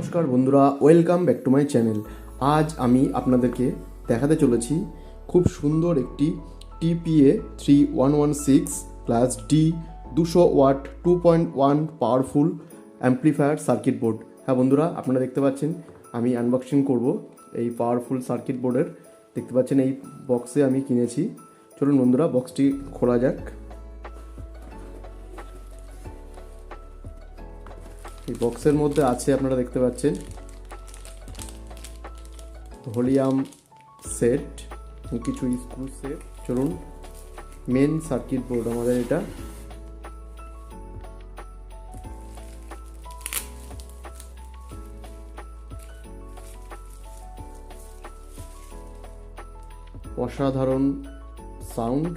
নমস্কার বন্ধুরা welcome back to my channel আজ আমি আপনাদেরকে দেখাতে চলেছি খুব সুন্দর একটি TPA three one one six plus D দুশো watt two point one powerful amplifier circuit board হ্যাঁ বন্ধুরা, আপনারা দেখতে পাচ্ছেন, আমি আনবক্সিং করব এই পাওয়ারফুল সার্কিট বোর্ডের দেখতে পাচ্ছেন এই বক্সে আমি কিনেছি। চলুন বন্ধুরা বক্সটি খোলা যাক। এই বক্সের মধ্যে আছে, আপনারা দেখতে পাচ্ছেন। ভলিউম সেট কিছু স্ক্রু সেট। চলুন, মেন সার্কিট বোর্ড আমাদের এটা। অসাধারণ sound,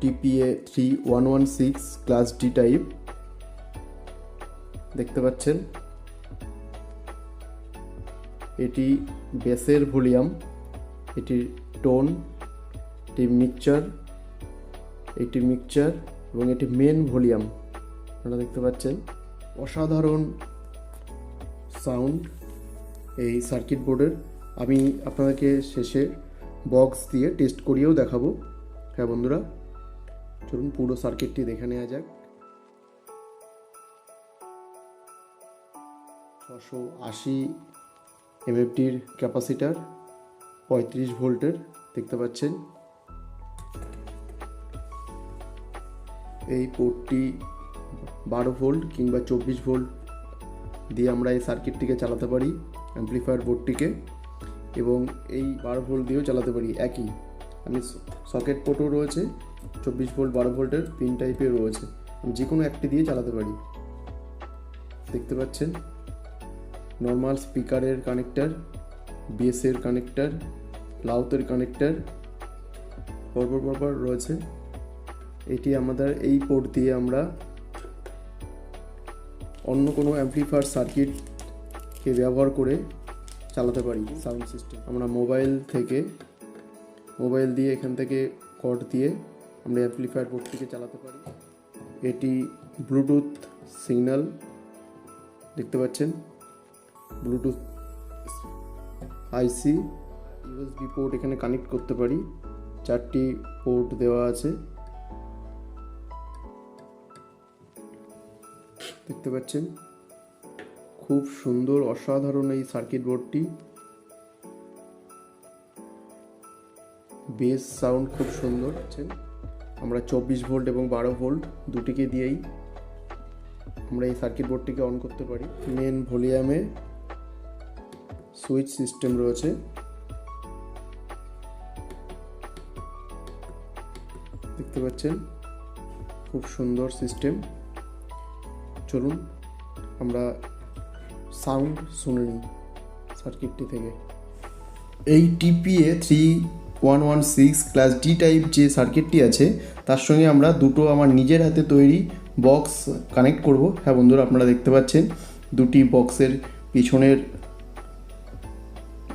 TPA three one one six class D type. দেখতে পাচ্ছেন? এটি বেসের ভলিউম, এটি টোন, এটি মিক্সচার এটি মিক্সচার এবং এটি মেন ভলিউম। আপনারা দেখতে পাচ্ছেন? অসাধারণ সাউন্ড এই সার্কিট বোর্ডের। আমি আপনাদেরকে শেষে বক্স দিয়ে টেস্ট করিয়েও দেখাবো। হ্যাঁ বন্ধুরা, চলুন পুরো সার্কিটটি দেখে নেওয়া যাক। ছশো আশি এমএফটির ক্যাপাসিটার পঁয়ত্রিশ ভোল্টের দেখতে পাচ্ছেন। এই পোর্টটি বারো ভোল্ট কিংবা চব্বিশ ভোল্ট দিয়ে আমরা এই সার্কিটটিকে চালাতে পারি, অ্যাম্প্লিফায়ার বোর্ডটিকে। এবং এই বারো ভোল্ট দিয়েও চালাতে পারি, একই। আমি সকেট পোর্টও রয়েছে, চব্বিশ ভোল্ট, বারো ভোল্টের পিন টাইপের রয়েছে। আমি যে কোনো একটি দিয়ে চালাতে পারি। দেখতে পাচ্ছেন? নর্মাল স্পিকারের কানেক্টার বিএসের কানেক্টার লাউতের কানেক্টার পরপর পরপর রয়েছে। এটি আমাদের এই পোর্ট দিয়ে আমরা অন্য কোনো অ্যাম্পলিফায়ার সার্কিটকে ব্যবহার করে চালাতে পারি। সাউন্ড সিস্টেম আমরা মোবাইল থেকে মোবাইল দিয়ে এখান থেকে কর্ড দিয়ে আমরা অ্যাম্পলিফায়ার পোর্টটিকে চালাতে পারি। এটি ব্লুটুথ সিগন্যাল দেখতে পাচ্ছেন? ব্লুটুথ আইসি ইউএসবি পোর্ট এখানে কানেক্ট করতে পারি। চারটি পোর্ট দেওয়া আছে। দেখতে পাচ্ছেন? খুব সুন্দর, অসাধারণ এই সার্কিট বোর্ডটি বেস সাউন্ড খুব সুন্দর আমরা চব্বিশ ভোল্ট এবং বারো ভোল্ট দুটিকে দিয়েই আমরা এই সার্কিট বোর্ডটিকে অন করতে পারি। মেন ভলিউমে সুইচ সিস্টেম রয়েছে। দেখতে পাচ্ছেন, খুব সুন্দর সিস্টেম। চলুন, আমরা সাউন্ড শুনে নিই সার্কিটটি থেকে। এই TPA three one one six class D type যে সার্কিটটি আছে, তার সঙ্গে আমরা দুটো আমার নিজের হাতে তৈরি বক্স কানেক্ট করব। হ্যাঁ বন্ধুরা, আপনারা দেখতে পাচ্ছেন, দুটি বক্সের পিছনের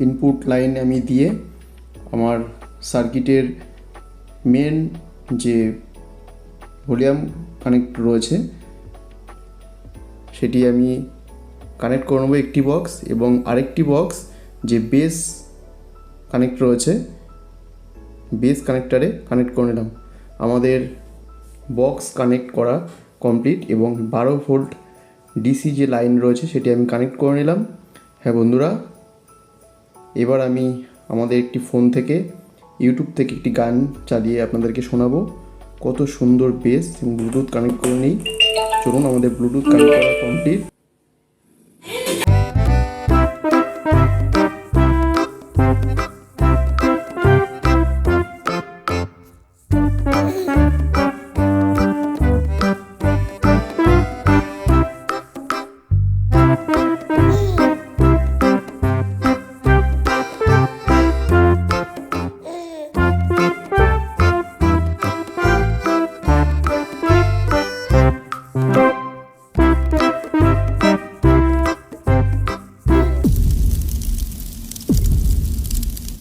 ইনপুট লাইন আমি দিয়ে আমার সার্কিটের মেন যে ভলিউম কানেক্ট রয়েছে, সেটি আমি কানেক্ট করে নেব একটি বক্স এবং আরেকটি বক্স যে বেস কানেক্ট রয়েছে বেস কানেক্টারে কানেক্ট করে নিলাম। আমাদের বক্স কানেক্ট করা কমপ্লিট এবং বারো ভোল্ট ডিসি যে লাইন রয়েছে, সেটি আমি কানেক্ট করে নিলাম। হ্যাঁ বন্ধুরা এবার আমি আমাদের একটি ফোন থেকে ইউটিউব থেকে একটি গান চালিয়ে আপনাদেরকে শোনাবো। কত সুন্দর বেস এবং ব্লুটুথ কানেক্ট করে নিই। চলুন আমাদের ব্লুটুথ কানেক্ট করা কমপ্লিট